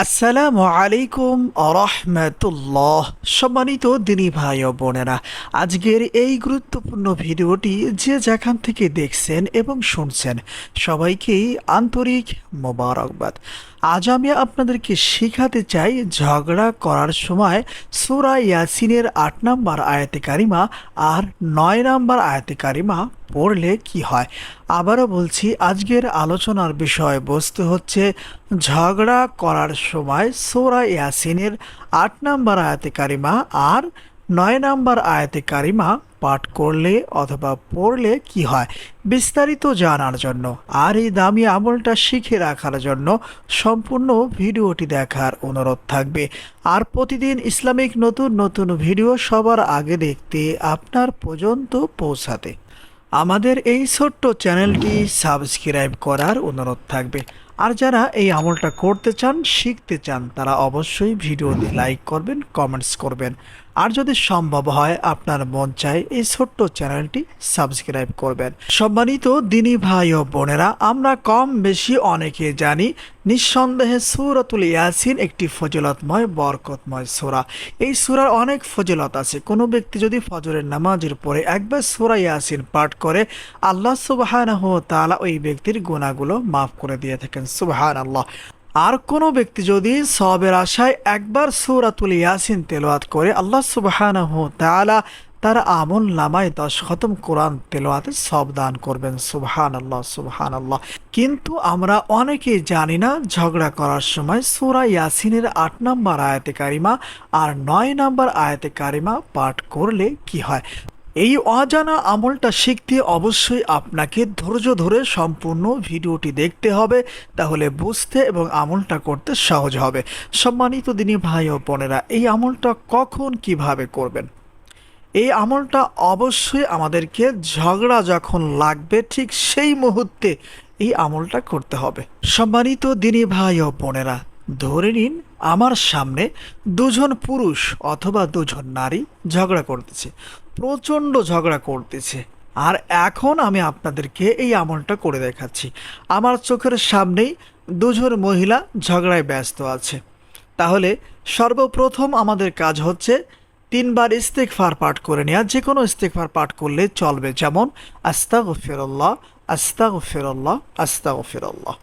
আসসালামু আলাইকুম আরহামতুল্লাহ সম্মানিত দিনী ভাই ও বোনেরা, আজকের এই গুরুত্বপূর্ণ ভিডিওটি যে যেখান থেকে দেখছেন এবং শুনছেন সবাইকেই আন্তরিক মোবারকবাদ। আজ আমি আপনাদেরকে শেখাতে চাই ঝগড়া করার সময় সুরা ইয়াসিনের আট নম্বর আয়াতে কারিমা আর নয় নম্বর আয়াতে কারিমা পড়লে কি হয়। আবারও বলছি, আজকের আলোচনার বিষয় বস্তু হচ্ছে ঝগড়া করার সময় সোরা ইয়াসিনের আট নম্বর আয়াতে কারিমা আর নয় নম্বর আয়াতে কারিমা পাঠ করলে অথবা পড়লে কি হয় বিস্তারিত জানার জন্য আর এই দামি আমলটা শিখে রাখার জন্য সম্পূর্ণ ভিডিওটি দেখার অনুরোধ থাকবে। আর প্রতিদিন ইসলামিক নতুন নতুন ভিডিও সবার আগে দেখতে আপনার পর্যন্ত পৌঁছাতে। আমাদের এই ছোট্ট চ্যানেলটি সাবস্ক্রাইব করার অনুরোধ থাকবে। আর যারা এই আমলটা করতে চান, শিখতে চান, তারা অবশ্যই ভিডিওতে লাইক করবেন কমেন্টস করবেন। আর যদি সম্ভব হয়, আপনার মন চায় এই ছোট্ট চ্যানেলটি সাবস্ক্রাইব করবেন। সম্মানিত দিনী ভাই ও বোনেরা, আমরা কম বেশি অনেকে জানি, নিঃসন্দেহে সুরাতুল ইয়াসিন একটি ফজিলতময়, বরকতময় সোরা। এই সুরার অনেক ফজিলত আছে। কোনো ব্যক্তি যদি ফজরের নামাজের পরে একবার সুরা ইয়াসিন পাঠ করে, আল্লাহ সুবাহানহ তাআলা ওই ব্যক্তির গুণাগুলো মাফ করে দিয়ে থাকেন। সুবাহান আল্লাহ আর কোনো ব্যক্তি যদি সবের আশায় একবার সুরাতুল ইয়াসিন তেলোয়াত করে, আল্লাহ সুবাহানহ তাআলা তার আমল নামায় দশ খতম কোরআন তেলোয়াতে সব দান করবেন। সুবহান আল্লাহ সুবহান আল্লাহ কিন্তু আমরা অনেকেই জানি না ঝগড়া করার সময় সুরা ইয়াসিনের আট নম্বর আয়াতে কারিমা আর নয় নম্বর আয়াতে কারিমা পাঠ করলে কি হয়। এই অজানা আমলটা শিখতে অবশ্যই আপনাকে ধৈর্য ধরে সম্পূর্ণ ভিডিওটি দেখতে হবে, তাহলে বুঝতে এবং আমলটা করতে সহজ হবে। সম্মানিত দিনী ভাই ও বোনেরা, এই আমলটা কখন কীভাবে করবেন? এই আমলটা অবশ্যই আমাদেরকে ঝগড়া যখন লাগবে, ঠিক সেই মুহূর্তে এই আমলটা করতে হবে। সম্মানিত দিনী ভাই ও বোনেরা, ধরে নিন আমার সামনে দুজন পুরুষ অথবা দুজন নারী ঝগড়া করতেছে। প্রচণ্ড ঝগড়া করতেছে। আর এখন আমি আপনাদেরকে এই আমলটা করে দেখাচ্ছি। আমার চোখের সামনেই দুজন মহিলা ঝগড়ায় ব্যস্ত আছে। তাহলে সর্বপ্রথম আমাদের কাজ হচ্ছে তিনবার ইস্তেকফার পাঠ করে নেওয়া যে কোনো ইস্তেকফার পাঠ করলে চলবে যেমন আস্তাগ ফেরল্লাহ আস্তাগ ফেরল্লাহ আস্তাগ ফেরল্লাহ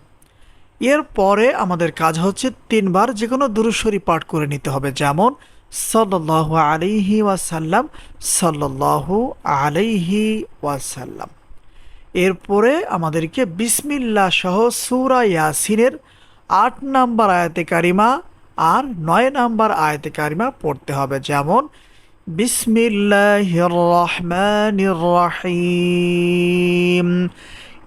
এরপরে আমাদের কাজ হচ্ছে তিনবার যে কোনো দুরুশ্বরী পাঠ করে নিতে হবে। যেমন সল্লাহ আলাইহি ওয়াসাল্লাম সল্লাহ আলাইহি ওয়াসাল্লাম। এরপরে আমাদেরকে বিসমিল্লা সহ সুরা ইয়াসিনের আট নাম্বার আয়াতে কারিমা আর নয় নাম্বার আয়াতে কারিমা পড়তে হবে। যেমন, বিসমিল্লাহির রহমানির রহিম।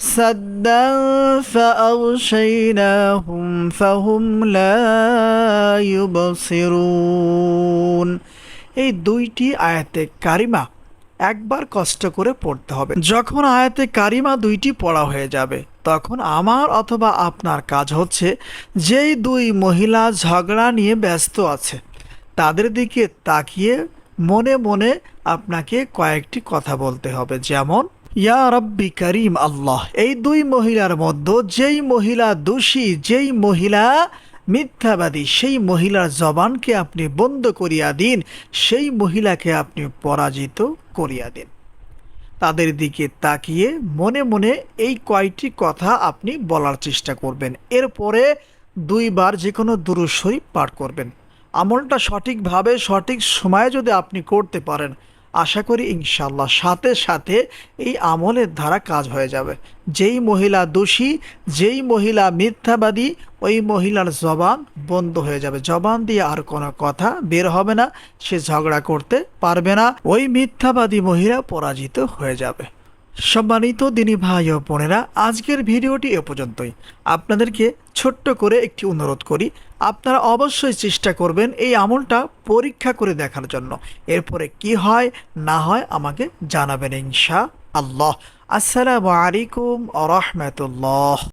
سدا فأغشيناهم فهم لا يبصرون এই দুইটি আয়াতে কারিমা একবার কষ্ট করে পড়তে হবে যখন আয়াতে কারিমা দুইটি পড়া হয়ে যাবে তখন আমার অথবা আপনার কাজ হচ্ছে যেই দুই মহিলা ঝগড়া নিয়ে ব্যস্ত আছে তাদের দিকে তাকিয়ে মনে মনে আপনাকে কয়েকটি কথা বলতে হবে যেমন ইয়া রব্বি করিম আল্লাহ, এই দুই মহিলার মধ্যে যেই মহিলা দোষী, যেই মহিলা মিথ্যাবাদী, সেই মহিলার জবানকে আপনি বন্ধ করিয়া দিন, সেই মহিলাকে আপনি পরাজিত করিয়া দিন। তাদের দিকে তাকিয়ে মনে মনে এই কয়টি কথা আপনি বলার চেষ্টা করবেন। এরপরে দুইবার যে কোনো দুরুশ্বরী পাঠ করবেন। আমলটা সঠিকভাবে, সঠিক সময়ে যদি আপনি করতে পারেন আশা করি ইনশাল্লাহ সাথে সাথে এই আমলের ধারা কাজ হয়ে যাবে। যেই মহিলা দোষী, যেই মহিলা মিথ্যাবাদী, ওই মহিলার জবান বন্ধ হয়ে যাবে। জবান দিয়ে আর কোনো কথা বের হবে না, সে ঝগড়া করতে পারবে না, ওই মিথ্যাবাদী মহিলা পরাজিত হয়ে যাবে। সম্মানিত দিনী ভাই ও বোনেরা, আজকের ভিডিওটি এ পর্যন্তই। আপনাদেরকে ছোট্ট করে একটি অনুরোধ করি, আপনারা অবশ্যই চেষ্টা করবেন এই আমলটা পরীক্ষা করে দেখার জন্য। এরপরে কি হয়, না হয় আমাকে জানাবেন ইনশা আল্লাহ আসসালামু আলাইকুম আ রহমতুল্লাহ।